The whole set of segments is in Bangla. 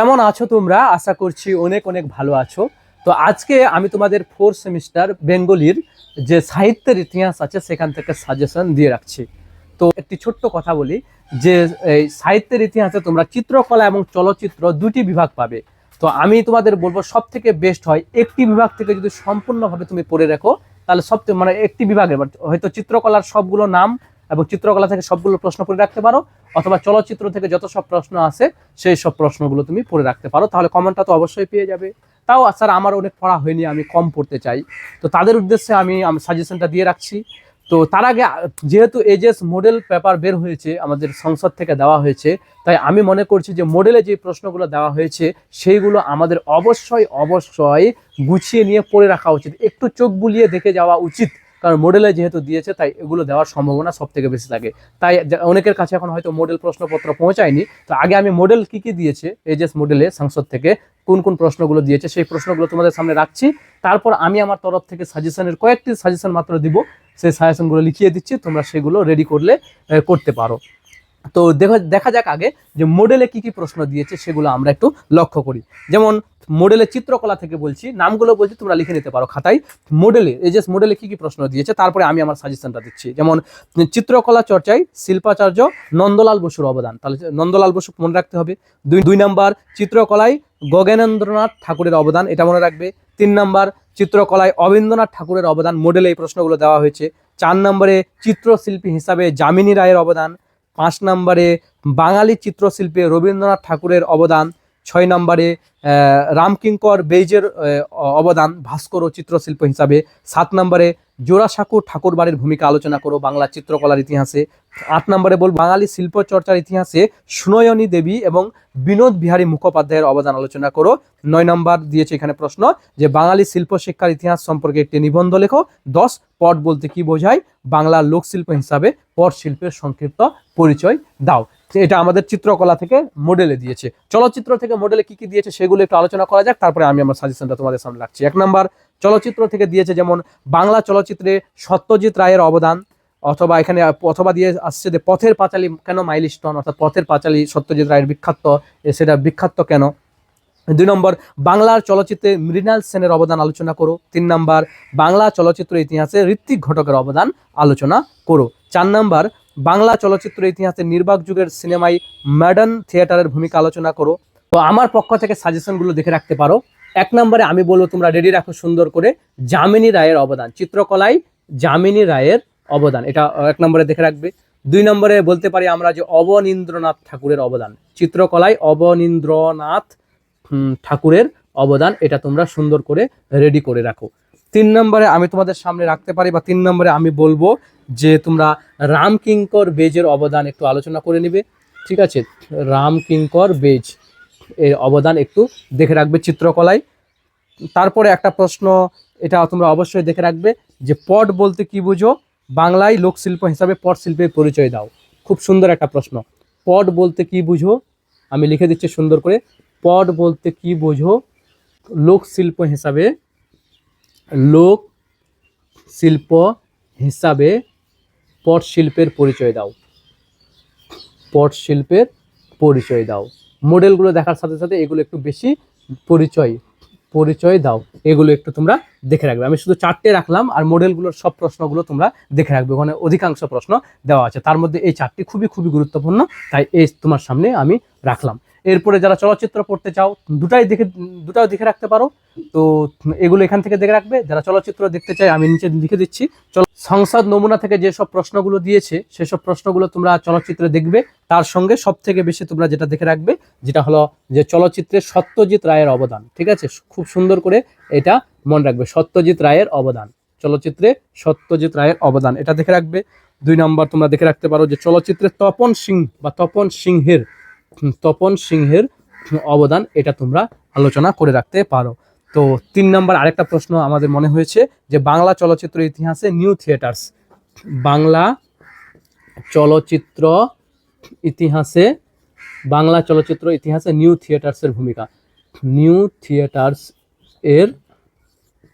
কেমন আছো তোমরা? আশা করছি অনেক অনেক ভালো আছো। তো আজকে আমি তোমাদের ফোর সেমিস্টার বেঙ্গলির যে সাহিত্যের ইতিহাস আছে, সেখান থেকে সাজেশন দিয়ে রাখছি। তো একটি ছোট্ট কথা বলি, যে এই সাহিত্যের ইতিহাসে তোমরা চিত্রকলা এবং চলচ্চিত্র দুটি বিভাগ পাবে। তো আমি তোমাদের বলব সব থেকে বেস্ট হয় একটি বিভাগ থেকে যদি সম্পূর্ণভাবে তুমি পড়ে রাখো, তাহলে সব মানে একটি বিভাগে হয়তো চিত্রকলার সবগুলো নাম এবং চিত্রকলা থেকে সবগুলো প্রশ্ন পড়ে রাখতে পারো, অথবা চলচ্চিত্র থেকে যত সব প্রশ্ন আসে সেই সব প্রশ্নগুলো তুমি পড়ে রাখতে পারো। তাহলে কমেন্টটা তো অবশ্যই পেয়ে যাবে। তাও স্যার আমার অনেক পড়া হয়নি, আমি কম পড়তে চাই। তো তাদের উদ্দেশ্যে আমি সাজেশনটা দিয়ে রাখছি। তো তার আগে, যেহেতু এজেস মডেল পেপার বের হয়েছে, আমাদের সংসদ থেকে দেওয়া হয়েছে, তাই আমি মনে করছি যে মডেলে যে প্রশ্নগুলো দেওয়া হয়েছে, সেইগুলো আমাদের অবশ্যই অবশ্যই গুছিয়ে নিয়ে পড়ে রাখা উচিত। একটু চোখ বুলিয়ে দেখে যাওয়া উচিত। কারণ মডেলে যেহেতু দিয়েছে, তাই এগুলো দেওয়ার সম্ভাবনা সব থেকে বেশি থাকে। তাই অনেকের কাছে এখন হয়তো মডেল প্রশ্নপত্র পৌঁছায়নি। তো আগে আমি মডেল কি কি দিয়েছে এজেস মডেলে সংসদ থেকে, কোন কোন প্রশ্নগুলো দিয়েছে, সেই প্রশ্নগুলো তোমাদের সামনে রাখছি। তারপর আমি আমার তরফ থেকে সাজেশনের কয়েকটি সাজেশন মাত্র দিব। সেই সাজেশনগুলো লিখিয়ে দিচ্ছি, তোমরা সেগুলো রেডি করলে করতে পারো। তো দেখা দেখা যাক আগে যে মডেলে কি কি প্রশ্ন দিয়েছে, সেগুলো আমরা একটু লক্ষ্য করি। যেমন মডেলে চিত্রকলা থেকে বলছি, নামগুলো বলছি, তোমরা লিখে নিতে পারো খাতায়। মডেলে এই এজেস মডেলে কি কি প্রশ্ন দিয়েছে, তারপরে আমি আমার সাজেশনটা দিচ্ছি। যেমন, চিত্রকলা চর্চায় শিল্পাচার্য নন্দলাল বসুর অবদান। তাহলে নন্দলাল বসু মনে রাখতে হবে। দুই দুই নাম্বার, চিত্রকলায় গগনেন্দ্রনাথ ঠাকুরের অবদান, এটা মনে রাখবে। তিন নাম্বার, চিত্রকলায় অবীন্দ্রনাথ ঠাকুরের অবদান মডেলে এই প্রশ্নগুলো দেওয়া হয়েছে। চার নম্বরে, চিত্রশিল্পী হিসাবে যামিনী রায়ের অবদান। পাঁচ নম্বরে, বাঙালি চিত্রশিল্পে রবীন্দ্রনাথ ঠাকুরের অবদান। ছয় নম্বরে রামকিঙ্কর বেইজের অবদান ভাস্কর ও চিত্রশিল্প হিসাবে। সাত নম্বরে, জোড়াসাঁকো ঠাকুর বাড়ির ভূমিকা আলোচনা করো বাংলা চিত্রকলার ইতিহাসে। আট নম্বরে বল বাঙালি শিল্প চর্চার ইতিহাসে সুনয়নী দেবী এবং বিনোদ বিহারী মুখোপাধ্যায়ের অবদান আলোচনা করো। নয় নম্বর দিয়েছে এখানে প্রশ্ন যে, বাঙালি শিল্প শিক্ষার ইতিহাস সম্পর্কে একটি নিবন্ধ লেখো। দশ, পট বলতে কি বোঝায়? বাংলার লোকশিল্প হিসাবে পট শিল্পের সংক্ষিপ্ত পরিচয় দাও। এটা আমাদের চিত্রকলা থেকে মডেলে দিয়েছে। চলচ্চিত্র থেকে মডেলে কি কি দিয়েছে সেগুলো একটু আলোচনা করা যাক, তারপরে আমি আমার সাজেশনটা তোমাদের সামনে রাখছি। এক নম্বর, চলচ্চিত্র থেকে দিয়েছে যেমন বাংলা চলচ্চিত্রে সত্যজিৎ রায়ের অবদান, অথবা এখানে অথবা দিয়ে আসছে যে পথের পাঁচালী কেন মাইলস্টোন, অর্থাৎ পথের পাঁচালী সত্যজিৎ রায়ের বিখ্যাত সেটা বিখ্যাত কেন? দুই নম্বর, বাংলার চলচ্চিত্রে মৃণাল সেনের অবদান আলোচনা করো। তিন নম্বর, বাংলা চলচ্চিত্র ইতিহাসে ঋত্বিক ঘটকের অবদান আলোচনা করো। চার নম্বর বাংলা চলচ্চিত্র ইতিহাসে নির্বাক যুগের সিনেমায় মডার্ন থিয়েটারের ভূমিকা আলোচনা করো। তো আমার পক্ষ থেকে সাজেশনগুলো দেখে রাখতে পারো। এক নম্বরে আমি বলব, তোমরা রেডি রাখো সুন্দর করে যামিনী রায়ের অবদান চিত্রকলায় যামিনী রায়ের অবদান, এটা এক নম্বরে দেখে রাখবে। দুই নম্বরে বলতে পারি আমরা যে অবনীন্দ্রনাথ ঠাকুরের অবদান চিত্রকলায় অবনীন্দ্রনাথ ঠাকুরের অবদান, এটা তোমরা সুন্দর করে রেডি করে রাখো। তিন নম্বরে আমি তোমাদের সামনে রাখতে পারি বা তিন নম্বরে আমি বলব যে তোমরা রামকিঙ্কর বেজের অবদান একটু আলোচনা করে নিবে, ঠিক আছে? রামকিঙ্কর বেজ এর অবদান একটু দেখে রাখবে চিত্রকলায়। তারপরে একটা প্রশ্ন, এটা তোমরা অবশ্যই দেখে রাখবে যে পট বলতে কি বুঝো? বাংলায় লোকশিল্প হিসাবে পট শিল্পের পরিচয় দাও। খুব সুন্দর একটা প্রশ্ন। পট বলতে কি বুঝো? আমি লিখে দিচ্ছি সুন্দর করে। পট বলতে কি বোঝো? লোকশিল্প হিসাবে লোক শিল্প হিসাবে পট শিল্পের পরিচয় দাও। পট শিল্পের পরিচয় দাও। মডেলগুলো দেখার সাথে সাথে এগুলো একটু বেশি পরিচয় পরিচয় দাও। এগুলো একটু তোমরা দেখে রাখবে। আমি শুধু চারটে রাখলাম আর মডেলগুলোর সব প্রশ্নগুলো তোমরা দেখে রাখবে। ওখানে অধিকাংশ প্রশ্ন দেওয়া আছে। তার মধ্যে এই চারটি খুবই খুবই গুরুত্বপূর্ণ। তাই এই তোমার সামনে আমি রাখলাম। এরপরে যারা চলচ্চিত্র পড়তে চাও, দুটাই দেখে, দুটাও দেখে রাখতে পারো। তো এগুলো এখান থেকে দেখে রাখবে। যারা চলচ্চিত্র দেখতে চায়, আমি নিচে লিখে দিচ্ছি। সংসদ নমুনা থেকে যেসব প্রশ্নগুলো দিয়েছে সেসব প্রশ্নগুলো তোমরা চলচ্চিত্রে দেখবে। তার সঙ্গে সব থেকে বেশি তোমরা যেটা দেখে রাখবে, যেটা হলো যে চলচ্চিত্রে সত্যজিৎ রায়ের অবদান। ঠিক আছে? খুব সুন্দর করে এটা মনে রাখবে। সত্যজিৎ রায়ের অবদান। চলচ্চিত্রে সত্যজিৎ রায়ের অবদান। এটা দেখে রাখবে। দুই নম্বর তোমরা দেখে রাখতে পারো যে চলচ্চিত্রে তপন সিং বা তপন সিংহের তপন সিংহের অবদান, এটা তোমরা আলোচনা করে রাখতে পারো। তো তিন নম্বর আরেকটা প্রশ্ন আমাদের মনে হয়েছে যে, বাংলা চলচ্চিত্র ইতিহাসে নিউ থিয়েটার্স, বাংলা চলচ্চিত্র ইতিহাসে, বাংলা চলচ্চিত্র ইতিহাসে নিউ থিয়েটার্সের ভূমিকা। নিউ থিয়েটার্স এর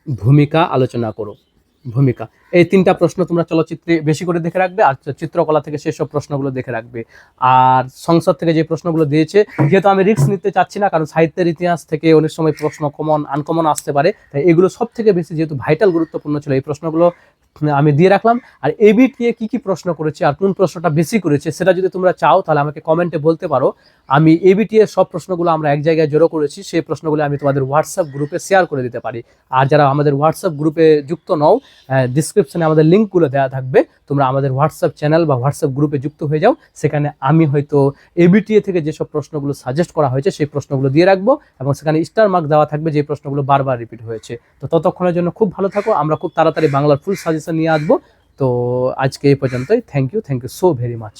ভূমিকা আলোচনা করো। ভূমিকা। এই তিনটা প্রশ্ন তোমরা চলচ্চিত্রে বেশি করে দেখে রাখবে আর চিত্রকলা থেকে সেসব প্রশ্নগুলো দেখে রাখবে। আর সংসদ থেকে যে প্রশ্নগুলো দিয়েছে, যেহেতু আমি রিস্ক নিতে চাচ্ছি না, কারণ সাহিত্যের ইতিহাস থেকে অনেক সময় প্রশ্ন কমন আনকমন আসতে পারে, তাই এগুলো সব থেকে বেশি যেহেতু ভাইটাল গুরুত্বপূর্ণ ছিল এই প্রশ্নগুলো আমি দিয়ে রাখলাম। আর এবিট নিয়ে কি কি প্রশ্ন করেছে আর কোন প্রশ্নটা বেশি করেছে সেটা যদি তোমরা চাও তাহলে আমাকে কমেন্টে বলতে পারো। আমি এবিটি এর সব প্রশ্নগুলো আমরা এক জায়গায় জড়ো করেছি, সেই প্রশ্নগুলো আমি তোমাদের হোয়াটসঅ্যাপ গ্রুপে শেয়ার করে দিতে পারি। আর যারা আমাদের হোয়াটসঅ্যাপ গ্রুপে যুক্ত নও ডিসক্রিপশনে আমাদের লিঙ্কগুলো দেওয়া থাকবে। তোমরা আমাদের হোয়াটসঅ্যাপ চ্যানেল বা হোয়াটসঅ্যাপ গ্রুপে যুক্ত হয়ে যাও। সেখানে আমি হয়তো এবিটিএ থেকে যেসব প্রশ্নগুলো সাজেস্ট করা হয়েছে সেই প্রশ্নগুলো দিয়ে রাখব এবং সেখানে স্টার মার্ক দেওয়া থাকবে যে প্রশ্নগুলো বারবার রিপিট হয়েছে। তো ততক্ষণের জন্য খুব ভালো থাকো। আমরা খুব তাড়াতাড়ি বাংলার ফুল সাজেশন নিয়ে আসব তো আজকে এই পর্যন্তই thank you thank you so very much